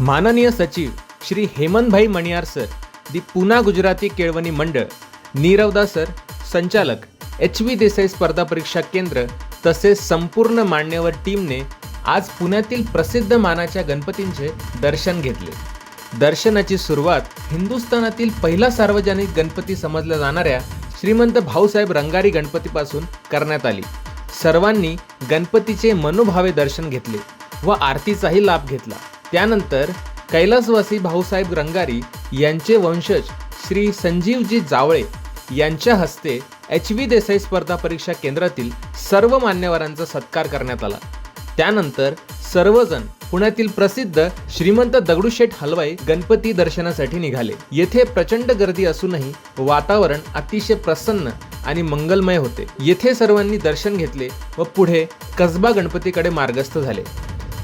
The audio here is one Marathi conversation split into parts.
माननीय सचिव Shri Hemantbhai Maniyar sir the Poona Gujarati Kelavani Mandal Niravda sir संचालक एच व्ही देसाई स्पर्धा परीक्षा केंद्र तसेच संपूर्ण मान्यवर टीमने आज पुण्यातील प्रसिद्ध मानाच्या गणपतींचे दर्शन घेतले. दर्शनाची सुरुवात हिंदुस्थानातील पहिला सार्वजनिक गणपती समजल्या जाणाऱ्या श्रीमंत भाऊसाहेब रंगारी गणपतीपासून करण्यात आली. सर्वांनी गणपतीचे मनोभावे दर्शन घेतले व आरतीचाही लाभ घेतला. त्यानंतर कैलासवासी भाऊसाहेब रंगारी यांचे वंशज श्री संजीवजी जावळे यांच्या हस्ते एच व्ही देसाई स्पर्धा परीक्षा केंद्रातील सर्व मान्यवरांचा सत्कार करण्यात आला. त्यानंतर सर्वजण पुण्यातील प्रसिद्ध श्रीमंत दगडूशेठ हलवाई गणपती दर्शनासाठी निघाले. येथे प्रचंड गर्दी असूनही वातावरण अतिशय प्रसन्न आणि मंगलमय होते. येथे सर्वांनी दर्शन घेतले व पुढे कसबा गणपतीकडे मार्गस्थ झाले.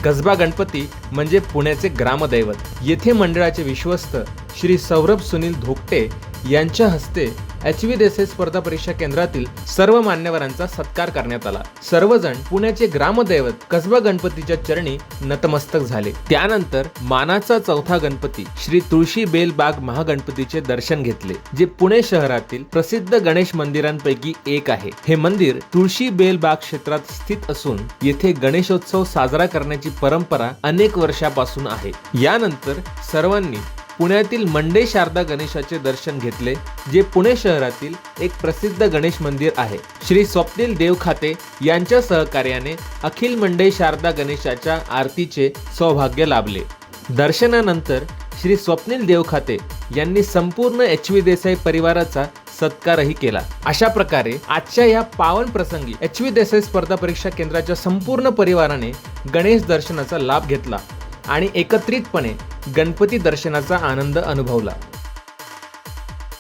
कसबा गणपती म्हणजे पुण्याचे ग्रामदैवत. येथे मंडळाचे विश्वस्त श्री सौरभ सुनील धोकटे यांच्या हस्ते एच व्ही देसाई स्पर्धा परीक्षा केंद्रातील सर्व मान्यवरांचा सत्कार करण्यात आला. सर्वजण पुण्याचे ग्रामदैवत कसबा गणपतीच्या चरणी नतमस्तक झाले. त्यानंतर मानाचा चौथा गणपती श्री तुळशी बेल बाग महागणपतीचे दर्शन घेतले जे पुणे शहरातील प्रसिद्ध गणेश मंदिरांपैकी एक आहे. हे मंदिर तुळशी बेल बाग क्षेत्रात स्थित असून येथे गणेशोत्सव साजरा करण्याची परंपरा अनेक वर्षापासून आहे. यानंतर सर्वांनी पुण्यातील मंडे शारदा गणेशाचे दर्शन घेतले जे पुणे शहरातील एक प्रसिद्ध गणेश मंदिर आहे. श्री स्वप्नील देवखाते यांच्या सहकार्याने अखिल मंडे शारदा गणेशाच्या आरतीचे सौभाग्य लाभले. दर्शनानंतर श्री स्वप्नील देवखाते यांनी संपूर्ण एच व्ही देसाई परिवाराचा सत्कारही केला. अशा प्रकारे आजच्या या पावन प्रसंगी एच व्ही देसाई स्पर्धा परीक्षा केंद्राच्या संपूर्ण परिवाराने गणेश दर्शनाचा लाभ घेतला आणि एकत्रितपणे गणपती दर्शनाचा आनंद अनुभवला.